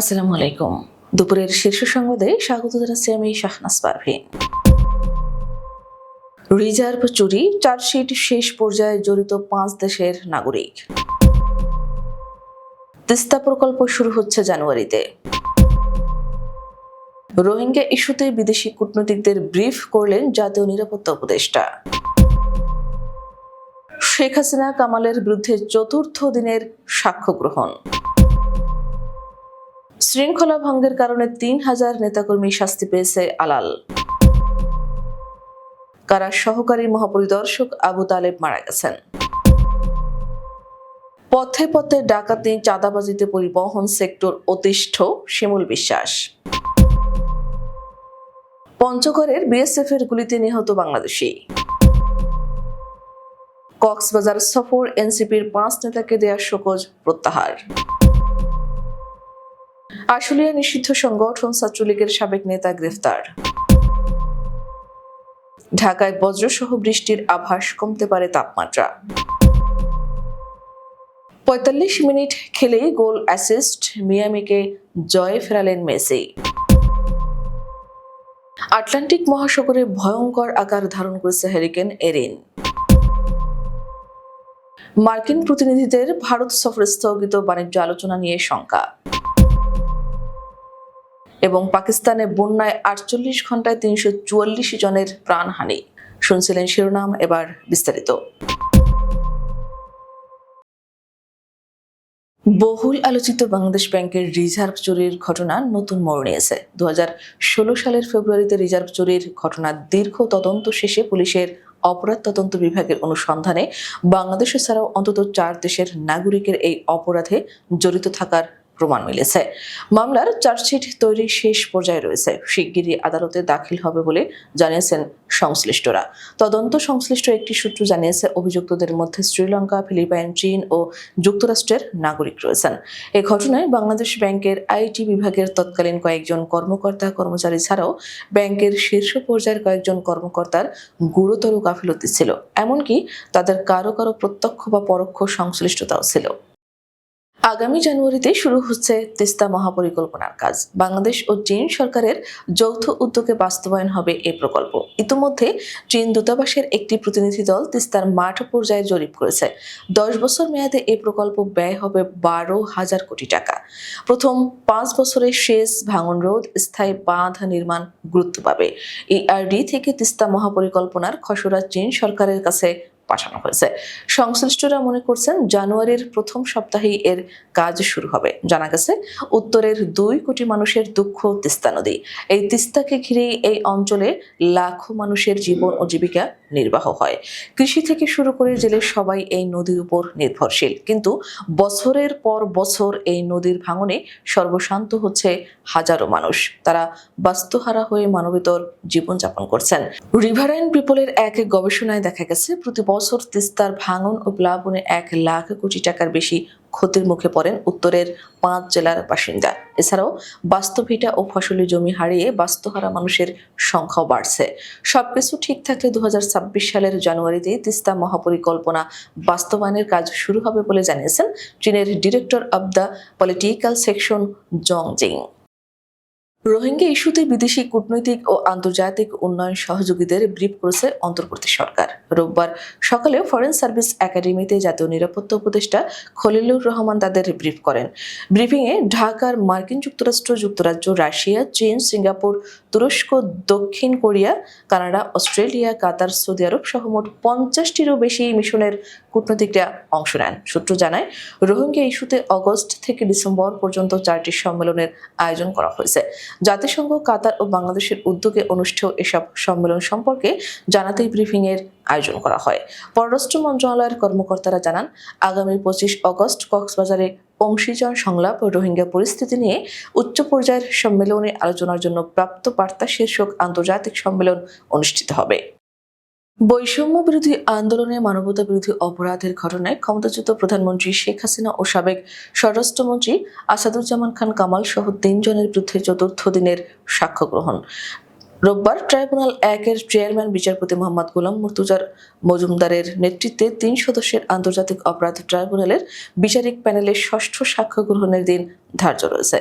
আসসালামু আলাইকুম। দুপুরের শীর্ষ সংবাদে স্বাগত জানাচ্ছি আমি শাহনাজ পারভিন রিজার্ভ চুরি, চার্জশিট শেষ পর্যায়ে জড়িত পাঁচ দেশের নাগরিক। তিস্তা প্রকল্প শুরু হচ্ছে জানুয়ারিতে। রোহিঙ্গা ইস্যুতে বিদেশি কূটনীতিকদের ব্রিফ করলেন জাতীয় নিরাপত্তা উপদেষ্টা। শেখ হাসিনা কামালের বিরুদ্ধে চতুর্থ দিনের সাক্ষ্য গ্রহণ। শৃঙ্খলা ভঙ্গের কারণে তিন হাজার নেতাকর্মী শাস্তি পেয়েছে আলাল। কারা সহকারী মহাপরিদর্শক আবু তালেব মারা গেছেন? পথে পথে ডাকাতি, চাঁদাবাজিতে পরিবহন সেক্টর অতিষ্ঠ শিমুল বিশ্বাস। পঞ্চগড়ের বিএসএফ এর গুলিতে নিহত বাংলাদেশি। কক্সবাজার সফর এনসিপির পাঁচ নেতাকে দেয়া শোকজ প্রত্যাহার। আশুলিয়া নিষিদ্ধ সংগঠন ছাত্রলীগের সাবেক নেতা গ্রেফতার। ঢাকায় বজ্রসহ বৃষ্টির আভাস কমতে পারে তাপমাত্রা। পঁয়তাল্লিশ মিনিট খেলেই গোল অ্যাসিস্ট মিয়ামিকে জয়ে ফেরালেন মেসি। আটলান্টিক মহাসাগরে ভয়ঙ্কর আকার ধারণ করেছে হ্যারিকেন এরিন। মার্কিন প্রতিনিধিদের ভারত সফর স্থগিত বাণিজ্য আলোচনা নিয়ে শঙ্কা। এবং পাকিস্তানে বন্যায় আটচল্লিশ ঘন্টায় তিনশো চুয়াল্লিশ জনের প্রাণহানি। শুনছিলেন শিরোনাম, এবার বিস্তারিত। বহুল আলোচিত বাংলাদেশ ব্যাংকের রিজার্ভ চুরির ঘটনা নতুন মোড় নিয়েছে। দু হাজার ষোলো সালের ফেব্রুয়ারিতে রিজার্ভ চুরির ঘটনার দীর্ঘ তদন্ত শেষে পুলিশের অপরাধ তদন্ত বিভাগের অনুসন্ধানে বাংলাদেশ ছাড়াও অন্তত চার দেশের নাগরিকের এই অপরাধে জড়িত থাকার প্রমাণ মিলেছে। মামলার চার্জশিট তৈরি শেষ পর্যায়ে রয়েছে। শিগগিরই আদালতে দাখিল হবে বলে জানিয়েছেন সংশ্লিষ্টরা। তদন্ত সংশ্লিষ্ট একটি সূত্র জানিয়েছে, অভিযুক্তদের মধ্যে শ্রীলঙ্কা, ফিলিপাইন, চীন ও যুক্তরাষ্ট্রের নাগরিক রয়েছেন। এ ঘটনায় বাংলাদেশ ব্যাংকের আইটি বিভাগের তৎকালীন কয়েকজন কর্মকর্তা, কর্মচারী ছাড়াও ব্যাংকের শীর্ষ পর্যায়ের কয়েকজন কর্মকর্তার গুরুতর গাফিলতি ছিল। এমনকি তাদের কারও কারও প্রত্যক্ষ বা পরোক্ষ সংশ্লিষ্টতাও ছিল। আগামী জানুয়ারিতে শুরু হচ্ছে তিস্তা মহাপরিকল্পনার কাজ। বাংলাদেশ ও চীন সরকারের যৌথ উদ্যোগে বাস্তবায়ন হবে এই প্রকল্প। ইতিমধ্যে চীন দূতাবাসের একটি প্রতিনিধি দল তিস্তার মাঠ পর্যায়ে জরিপ করেছে। দশ বছর মেয়াদে এই প্রকল্প ব্যয় হবে বারো হাজার কোটি টাকা। প্রথম পাঁচ বছরে শেষ ভাঙন রোধ, স্থায়ী বাঁধ নির্মাণ গুরুত্ব পাবে। ইআরডি থেকে তিস্তা মহাপরিকল্পনার খসড়া চীন সরকারের কাছে পাঠানো হয়েছে। সংশ্লিষ্টরা মনে করছেন জানুয়ারির প্রথম সপ্তাহেই এর কাজ শুরু হবে। জানা গেছে, উত্তরের দুই কোটি মানুষের দুঃখ তিস্তা নদী। এই তিস্তাকে ঘিরেই এই অঞ্চলে লাখো মানুষের জীবন ও জীবিকা নির্বাহ হয়। কৃষি থেকে শুরু করে জেলে সবাই এই নদীর উপর নির্ভরশীল। কিন্তু বছরের পর বছর এই নদীর ভাঙনে সর্বশান্ত হচ্ছে হাজারো মানুষ। তারা বাস্তুহারা হয়ে মানবেতর জীবনযাপন করছেন। রিভারাইন পিপলের এক গবেষণায় দেখা গেছে, প্রতি বছর তিস্তার ভাঙন ও প্লাবনে এক লাখ কোটি টাকার বেশি ক্ষতির মুখে পড়েন উত্তরের পাঁচ জেলার বাসিন্দা। এছাড়াও বাস্তভিটা ও ফসলি জমি হারিয়ে বাস্তুহারা মানুষের সংখ্যাও বাড়ছে। সবকিছু ঠিক থাকলে দু হাজার ছাব্বিশ সালের জানুয়ারিতে তিস্তা মহাপরিকল্পনা বাস্তবায়নের কাজ শুরু হবে বলে জানিয়েছেন চীনের director of the political section জং জিং রোহিঙ্গা ইস্যুতে বিদেশি কূটনৈতিক ও আন্তর্জাতিক উন্নয়ন সহযোগীদের ব্রিফ করেছে অন্তর্বর্তী সরকার। রোববার সকালে ফরেন সার্ভিস একাডেমিতে জাতীয় নিরাপত্তা উপদেষ্টা খলিলুর রহমান তাদের ব্রিফ করেন। ব্রিফিংয়ে ঢাকার মার্কিন যুক্তরাষ্ট্র, যুক্তরাজ্য, রাশিয়া, চীন, সিঙ্গাপুর, তুরস্ক, দক্ষিণ কোরিয়া, কানাডা, অস্ট্রেলিয়া, কাতার, সৌদি আরব সহ মোট পঞ্চাশটিরও বেশি মিশনের কূটনীতিকরা অংশ নেন। সূত্র জানায়, রোহিঙ্গা ইস্যুতে অগস্ট থেকে ডিসেম্বর পর্যন্ত চারটি সম্মেলনের আয়োজন করা হয়েছে। জাতিসংঘ, কাতার ও বাংলাদেশের উদ্যোগে অনুষ্ঠেয় এসব সম্মেলন সম্পর্কে জানাতেই ব্রিফিং এর আয়োজন করা হয়। পররাষ্ট্র মন্ত্রণালয়ের কর্মকর্তারা জানান, আগামী পঁচিশ অগস্ট কক্সবাজারে অংশীজন সংলাপ রোহিঙ্গা পরিস্থিতি নিয়ে উচ্চ পর্যায়ের সম্মেলনে আলোচনার জন্য প্রাপ্ত বার্তা শীর্ষক আন্তর্জাতিক সম্মেলন অনুষ্ঠিত হবে। বৈষম্য বিরোধী আন্দোলনে মানবতা বিরোধী অপরাধের ঘটনায় ক্ষমতাচ্যুত প্রধানমন্ত্রী শেখ হাসিনা ও সাবেক স্বরাষ্ট্রমন্ত্রী আসাদুজ্জামান খান কামাল সহ তিনজনের বিরুদ্ধে চতুর্থ দিনের সাক্ষ্য গ্রহণ। রোববার ট্রাইব্যুনাল একের চেয়ারম্যান, বিচারপতি মোহাম্মদ গোলাম মুর্তুজার মজুমদারের নেতৃত্বে তিন সদস্যের আন্তর্জাতিক অপরাধ ট্রাইব্যুনালের বিচারিক প্যানেলের ষষ্ঠ সাক্ষ্য গ্রহণের দিন ধার্য রয়েছে।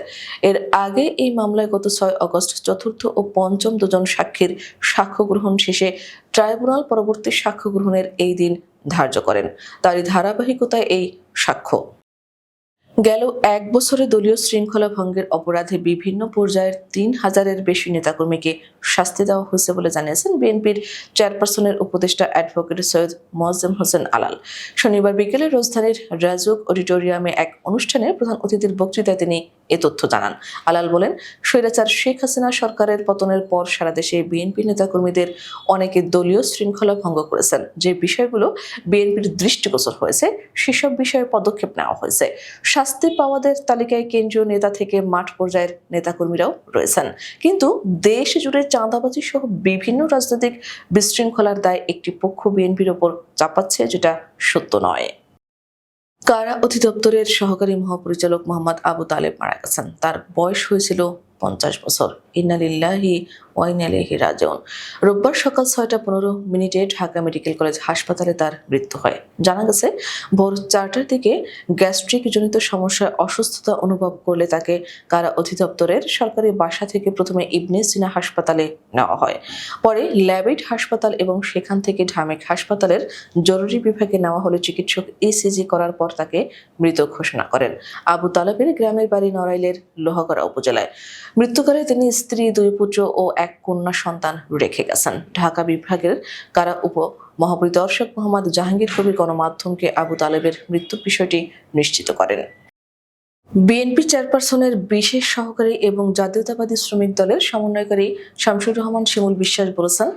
এর আগে এই মামলায় গত ছয় আগস্ট চতুর্থ ও পঞ্চম দুজন সাক্ষীর সাক্ষ্য গ্রহণ শেষে ট্রাইব্যুনাল পরবর্তী সাক্ষ্য গ্রহণের এই দিন ধার্য করেন। তারই ধারাবাহিকতায় এই সাক্ষ্য গেল এক বছরে দলীয় শৃঙ্খলা ভঙ্গের অপরাধে বিভিন্ন পর্যায়ের তিন হাজারের বেশি নেতাকর্মীকে শাস্তি দেওয়া হয়েছে বলে জানিয়েছেন বিএনপির চেয়ারপারসনের উপদেষ্টা অ্যাডভোকেট সৈয়দ মোয়াজ্জেম হোসেন আলাল। শনিবার বিকেলে রাজধানীর রাজুক অডিটোরিয়ামে এক অনুষ্ঠানে প্রধান অতিথির বক্তৃতায় তিনি এ তথ্য জানান। আলাল বলেন, স্বৈরাচার শেখ হাসিনা সরকারের পতনের পর সারা দেশে বিএনপি নেতাকর্মীদের অনেকে দলীয় শৃঙ্খলা ভঙ্গ করেছেন। যে বিষয়গুলো বিএনপির দৃষ্টিগোচর হয়েছে, সেসব বিষয়ে পদক্ষেপ নেওয়া হয়েছে। শাস্তি পাওয়াদের তালিকায় কেন্দ্রীয় নেতা থেকে মাঠ পর্যায়ের নেতাকর্মীরাও রয়েছেন। কিন্তু দেশ জুড়ে চাঁদাবাজি সহ বিভিন্ন রাজনৈতিক বিশৃঙ্খলার দায় একটি পক্ষ বিএনপির ওপর চাপাচ্ছে, যেটা সত্য নয়। কারা অধিদপ্তরের সহকারী মহাপরিচালক মোহাম্মদ আবু তালেব মারা গেছেন? তার বয়স হয়েছিল পঞ্চাশ বছর। ইন্নালিল্লাহি ওয়াইনালিহি রাজন রোববার সকাল ছয়টা পনেরো মিনিটে ঢাকা মেডিকেল কলেজ হাসপাতালে তার মৃত্যু হয়। জানা গেছে, ভোর চারটার দিকে গ্যাস্ট্রিক জনিত সমস্যায় অসুস্থতা অনুভব করলে তাকে কারা অধিদপ্তরের সরকারি বাসা থেকে প্রথমে ইবনে সিনা হাসপাতালে নেওয়া হয়। পরে ল্যাবেট হাসপাতাল এবং সেখান থেকে ঢামেক হাসপাতালের জরুরি বিভাগে নেওয়া হলে চিকিৎসক ইসিজি করার পর তাকে মৃত ঘোষণা করেন। আবু তালেবের গ্রামের বাড়ি নড়াইলের লোহাগড়া উপজেলায়। মৃত্যুকালে তিনি স্ত্রী, দুই পুত্র ও এক কন্যা সন্তান রেখে গেছেন। ঢাকা বিভাগের কারা উপ মহাপরিদর্শক মোহাম্মদ জাহাঙ্গীর কবির গণমাধ্যমকে আবু তালেবের মৃত্যুর বিষয়টি নিশ্চিত করেন। বিএনপি চেয়ারপারসনের বিশেষ সহকারী এবং জাতীয়তাবাদী শ্রমিক দলের সমন্বয়কারী শামসুর রহমান শিমুল বিশ্বাস বলেছেন,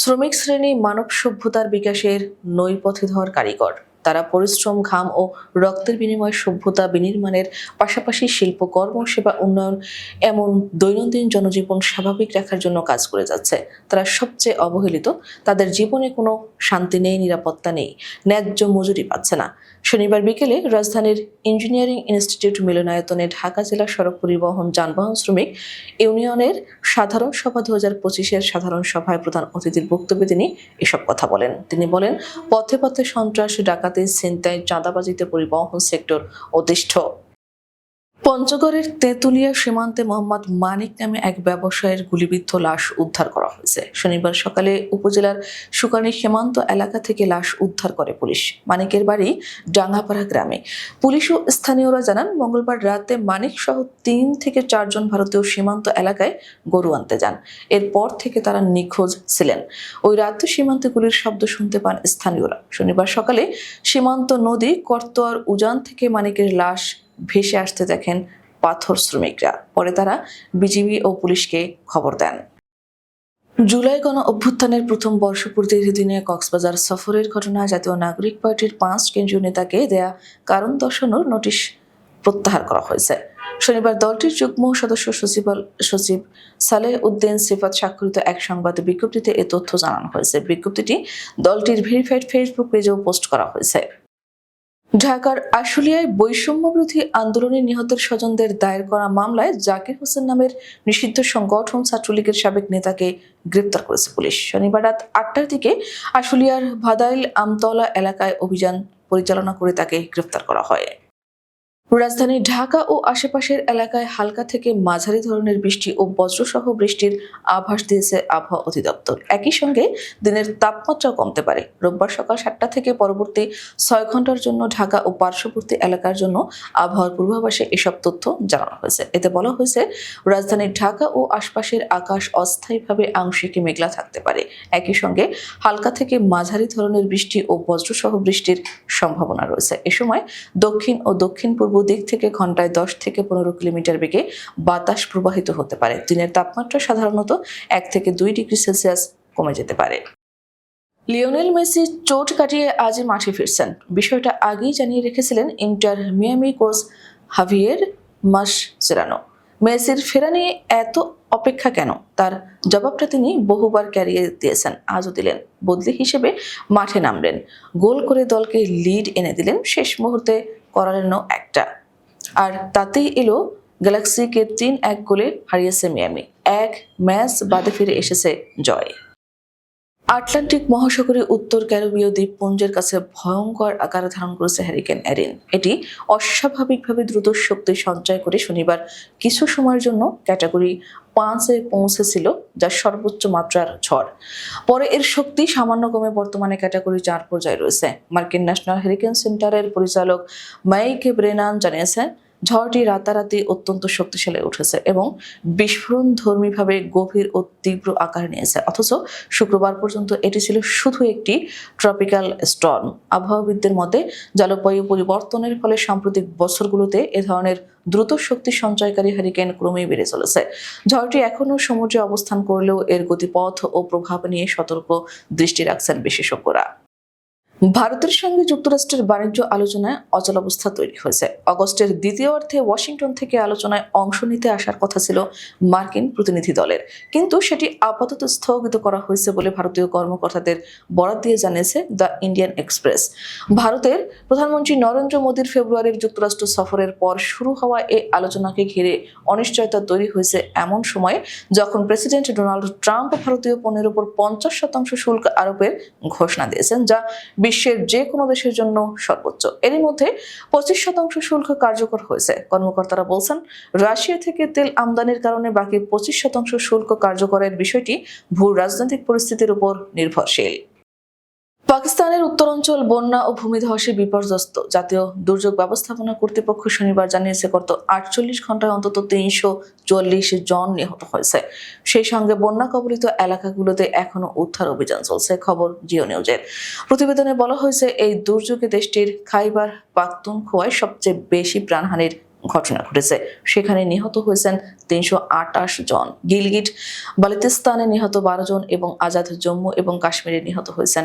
শ্রমিক শ্রেণি মানব সভ্যতার বিকাশের নৈপথিধর কারিগর। তারা পরিশ্রম, ঘাম ও রক্তের বিনিময়ে সভ্যতা বিনির্মাণের পাশাপাশি শিল্পকর্ম সেবা, উন্নয়ন এমন দৈনন্দিন জনজীবন স্বাভাবিক রাখার জন্য কাজ করে যাচ্ছে। তারা সবচেয়ে অবহেলিত, তাদের জীবনে কোনো শান্তি নেই, নিরাপত্তা নেই, ন্যায্য মজুরি পাচ্ছে না। শনিবার বিকেলে রাজধানীর ইঞ্জিনিয়ারিং ইনস্টিটিউট মিলনায়তনে ঢাকা জেলা সড়ক পরিবহন যানবাহন শ্রমিক ইউনিয়নের সাধারণ সভা দু হাজার পঁচিশের সাধারণ সভায় প্রধান অতিথির বক্তব্যে তিনি এসব কথা বলেন। তিনি বলেন, পথে পথে সন্ত্রাস, ডাকাতি ছিনতাই চাঁদাবাজিতে পরিবহন সেক্টর অতিষ্ঠ পঞ্চগড়ের তেঁতুলিয়া সীমান্তে মোহাম্মদ মানিক নামে এক ব্যবসায়ীর গুলিবিদ্ধ লাশ উদ্ধার করা হয়েছে। শনিবার সকালে উপজেলার সুকানি সীমান্ত এলাকা থেকে লাশ উদ্ধার করে পুলিশ। মানিকের বাড়ি ডাঙ্গাপাড়া গ্রামে। পুলিশ ও স্থানীয়রা জানান, মঙ্গলবার রাতে মানিক সহ তিন থেকে চারজন ভারতীয় সীমান্ত এলাকায় গরু আনতে যান। এরপর থেকে তারা নিখোঁজ ছিলেন। ওই রাতে সীমান্তে গুলির শব্দ শুনতে পান স্থানীয়রা। শনিবার সকালে সীমান্ত নদী করতোয়ার উজান থেকে মানিকের লাশ ভেসে আসতে দেখেন পাথর শ্রমিকরা। পরে তারা বিজিবি ও পুলিশকে খবর দেন। জুলাই গণ অভ্যুত্থানের প্রথম বর্ষপূর্তির দিনে কক্সবাজার সফরের ঘটনা জাতীয় নাগরিক পার্টির পাঁচ কেন্দ্রীয় নেতাকে দেয়া কারণ দর্শানোর নোটিশ প্রত্যাহার করা হয়েছে। শনিবার দলটির যুগ্ম সদস্য সচিব সচিব সালেহ উদ্দিন সিফাত স্বাক্ষরিত এক সংবাদ বিজ্ঞপ্তিতে এ তথ্য জানানো হয়েছে। বিজ্ঞপ্তিটি দলটির ভেরিফাইড ফেসবুক পেজেও পোস্ট করা হয়েছে। ঢাকার আশুলিয়ায় বৈষম্যবিরোধী আন্দোলনে নিহতের স্বজনদের দায়ের করা মামলায় জাকির হোসেন নামের নিষিদ্ধ সংগঠন ছাত্রলীগের সাবেক নেতাকে গ্রেপ্তার করেছে পুলিশ। শনিবার রাত আটটার দিকে আশুলিয়ার ভাদাইল আমতলা এলাকায় অভিযান পরিচালনা করে তাকে গ্রেপ্তার করা হয়। রাজধানী ঢাকা ও আশেপাশের এলাকায় হালকা থেকে মাঝারি ধরনের বৃষ্টি ও বজ্রসহ বৃষ্টির আভাস দিয়েছে আবহাওয়া অধিদপ্তর। একই সঙ্গে দিনের তাপমাত্রা কমতে পারে। রোববার সকাল সাতটা থেকে পরবর্তী ছয় ঘণ্টার জন্য ঢাকা ও পার্শ্ববর্তী এলাকার জন্য আবহাওয়ার পূর্বাভাসে এসব তথ্য জানানো হয়েছে। এতে বলা হয়েছে রাজধানীর ঢাকা ও আশপাশের আকাশ অস্থায়ীভাবে আংশিক মেঘলা থাকতে পারে। একই সঙ্গে হালকা থেকে মাঝারি ধরনের বৃষ্টি ও বজ্রসহ বৃষ্টির সম্ভাবনা রয়েছে। এ সময় দক্ষিণ ও দক্ষিণ পূর্ব দিক থেকে ঘন্টায় দশ থেকে পনেরো কিলোমিটার বেগে বাতাস প্রবাহিত হতে পারে। দিনের তাপমাত্রা সাধারণত এক থেকে দুই ডিগ্রি সেলসিয়াস কমে যেতে পারে। লিওনেল মেসি চোট কাটিয়ে আজই মাঠে ফিরছেন। বিষয়টা আগেই জানিয়ে রেখেছিলেন Inter Miami coach Javier Mascherano মেসির ফেরা নিয়ে এত অপেক্ষা কেন? তার জবাবটা তিনি বহুবার ক্যারিয়ে দিয়েছেন, আজও দিলেন। বদলি হিসেবে মাঠে নামলেন। গোল করে দলকে লিড এনে দিলেন শেষ মুহূর্তে করালেনও একটা। আর তাতেই এলো গ্যালাক্সিকে তিন এক গোলে হারিয়েছে মিয়ামি। এক ম্যাচ বাদে ফিরে এসেছে জয়। আটলান্টিক মহাসাগরে উত্তর ক্যারিবীয় দ্বীপপুঞ্জের কাছে ভয়ঙ্কর আকার ধারণ করেছে হ্যারিকেন এরিন এটি অস্বাভাবিকভাবে দ্রুত শক্তি সঞ্চয় করে শনিবার কিছু সময়ের জন্য ক্যাটাগরি পাঁচে পৌঁছেছিল, যা সর্বোচ্চ মাত্রার ঝড়। পরে এর শক্তি সামান্য কমে বর্তমানে ক্যাটাগরি চার পর্যায়ে রয়েছে। মার্কিন ন্যাশনাল হেরিকেন সেন্টারের পরিচালক মাইকে ব্রেনান জানিয়েছেন ঝড়টি রাতারাতি অত্যন্ত শক্তিশালী উঠেছে এবং বিস্ফোরণ ধর্মীভাবে গভীর ও তীব্র আকার নিয়েছে। অথচ শুক্রবার পর্যন্ত এটি ছিল শুধু একটি ট্রপিক্যাল স্টর্ম আবহাওয়াবিদদের মতে, জলবায়ু পরিবর্তনের ফলে সাম্প্রতিক বছরগুলোতে এ ধরনের দ্রুত শক্তি সঞ্চয়কারী হ্যারিকেন ক্রমেই বেড়ে চলেছে। ঝড়টি এখনও সমুদ্রে অবস্থান করলেও এর গতিপথ ও প্রভাব নিয়ে সতর্ক দৃষ্টি রাখছেন বিশেষজ্ঞরা। ভারতের সঙ্গে যুক্তরাষ্ট্রের বাণিজ্য আলোচনায় অচলাবস্থা তৈরি হয়েছে। অগস্টের দ্বিতীয় অর্থে ওয়াশিংটন থেকে আলোচনায় অংশ নিতে আসার কথা ছিল মার্কিন প্রতিনিধি দলের। কিন্তু সেটি আপাতত স্থগিত করা হয়েছে বলে ভারতীয় কর্মকর্তাদের বরাত দিয়ে জানিয়েছে দ্য ইন্ডিয়ান এক্সপ্রেস। ভারতের প্রধানমন্ত্রী নরেন্দ্র মোদীর ফেব্রুয়ারির যুক্তরাষ্ট্র সফরের পর শুরু হওয়া এই আলোচনাকে ঘিরে অনিশ্চয়তা তৈরি হয়েছে এমন সময়ে যখন প্রেসিডেন্ট ডোনাল্ড ট্রাম্প ভারতীয় পণ্যের উপর পঞ্চাশ শতাংশ শুল্ক আরোপের ঘোষণা দিয়েছেন, যা বিশ্বের যে কোনো দেশের জন্য সর্বোচ্চ। এরই মধ্যে পঁচিশ শতাংশ শুল্ক কার্যকর হয়েছে, কর্মকর্তারা বলছেন। রাশিয়া থেকে তেল আমদানির কারণে বাকি পঁচিশ শতাংশ শুল্ক কার্যকরের বিষয়টি ভূ রাজনৈতিক পরিস্থিতির উপর নির্ভরশীল। পাকিস্তানের উত্তরাঞ্চল বন্যা ও ভূমিধসে বিপর্যস্ত। জাতীয় দুর্যোগ ব্যবস্থাপনা কর্তৃপক্ষ শনিবার জানিয়েছে, গত আটচল্লিশ ঘন্টায় অন্তত তিনশো চল্লিশ জন নিহত হয়েছে। সেই সঙ্গে বন্যা কবলিত এলাকাগুলোতে এখনও উদ্ধার অভিযান চলছে, খবর জিও নিউজের। প্রতিবেদনে বলা হয়েছে, এই দুর্যোগে দেশটির খাইবার পাখতুনখোয়ায় সবচেয়ে বেশি প্রাণহানির ঘটনা ঘটেছে। সেখানে নিহত হয়েছেন তিনশো আটাশ জন। গিলগিট, বালিতিস্তানে নিহত বারো জন এবং আজাদ জম্মু এবং কাশ্মীরে নিহত হয়েছেন